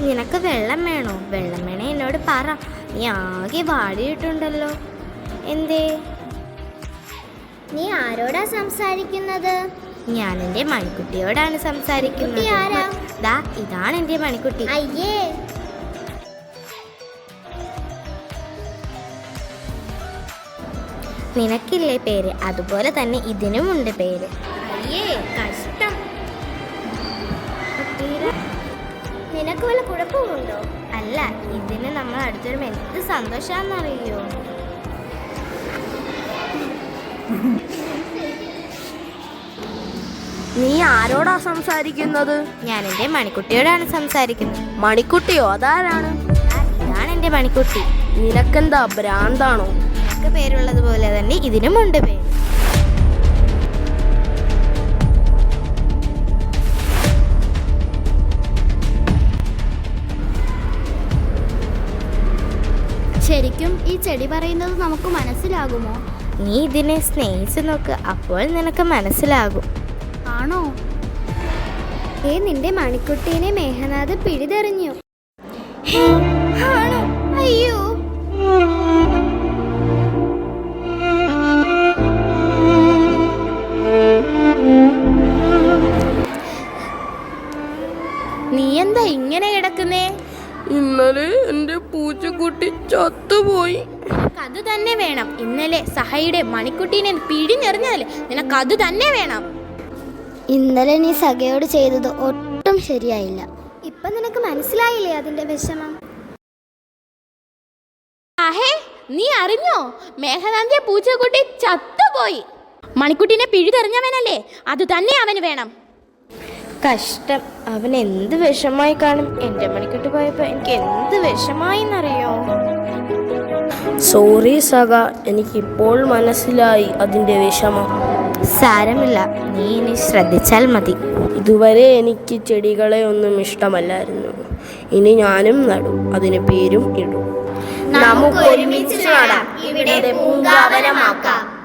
നിനക്ക് വെള്ളം വേണോ? വെള്ളം വേണേ എന്നോട് പറ. നീ ആകെ വാടിയിട്ടുണ്ടല്ലോ. എന്തേ? നീ ആരോടാ സംസാരിക്കുന്നത്? ഞാൻ എന്റെ മണിക്കുട്ടിയോടാണ് സംസാരിക്കുന്നത്. ദാ ഇതാണ് എന്റെ മണിക്കുട്ടി. അയ്യേ. നിനക്കില്ലേ പേര്? അതുപോലെ തന്നെ ഇതിനുമുണ്ട് പേര്. അയ്യേ കഷ്ടം. നിനക്ക് വല്ല കുഴപ്പമുണ്ടോ? അല്ല ഇതിന് നമ്മൾ അടുത്തൊരു എന്ത് സന്തോഷാന്നറിയോ? നീ ആരോടാ സംസാരിക്കുന്നത്? ഞാൻ എന്റെ മണിക്കുട്ടിയോടാണ് സംസാരിക്കുന്നത്. മണിക്കുട്ടിയോ? അതാരാണ്? ഇതാണ് എന്റെ മണിക്കുട്ടി. നിനക്കെന്താ ഭ്രാന്താണോ? നിനക്ക് പേരുള്ളത് പോലെ തന്നെ ഇതിനും ഉണ്ട് പേര്. ശരിക്കും ഈ ചെടി പറയുന്നത് നമുക്ക് മനസ്സിലാകുമോ? നീ ഇതിനെ സ്നേഹിച്ചു നോക്ക് അപ്പോൾ നിനക്ക് മനസ്സിലാകും. ആണോ? ഏ നിന്റെ മണിക്കുട്ടീനെ മേഘനാഥ് ആണോ? അയ്യോ. നീ എന്താ ഇങ്ങനെ കിടക്കുന്നേ? ഇന്നലെ എന്റെ പൂച്ചക്കുട്ടി ചത്തുപോയി. അത് തന്നെ വേണം. ഇന്നലെ സഹയുടെ മണിക്കുട്ടീനെ പിഴിഞ്ഞെറിഞ്ഞാൽ നിനക്ക് അത് തന്നെ വേണം. ഇന്നലെ നീ സഖയോട് ചെയ്തത് ഒട്ടും ശരിയായില്ല. ഇപ്പൊ നിനക്ക് മനസ്സിലായില്ലേ അതിന്റെ വിഷമം? സഹേ നീ അറിഞ്ഞോ? മേഘനാന്തിയ പൂച്ചക്കുട്ടി ചത്തുപോയി. മണിക്കുട്ടീനെ പിഴുതെറിഞ്ഞവനല്ലേ? അത് തന്നെ അവന് വേണം. കഷ്ടം. അവൻ എന്ത് വിഷമായി കാണും? എന്റെ മണിക്കെട്ട് പോയപ്പോൾ എനിക്ക് എന്ത് വിഷമായി എന്നറിയോ സോറി സഖ എനിക്കിപ്പോൾ മനസ്സിലായി അതിന്റെ വിഷമം. സാരമില്ല. നീ ഇനി ശ്രദ്ധിച്ചാൽ മതി. ഇതുവരെ എനിക്ക് ചെടികളെ ഒന്നും ഇഷ്ടമല്ലായിരുന്നു. ഇനി ഞാനും നടും. അതിന് പേരും ഇടും. നമുക്ക് ഒരുമിച്ച് നടാം. ഇവിടെ പൂങ്കാവനമാക്കാം.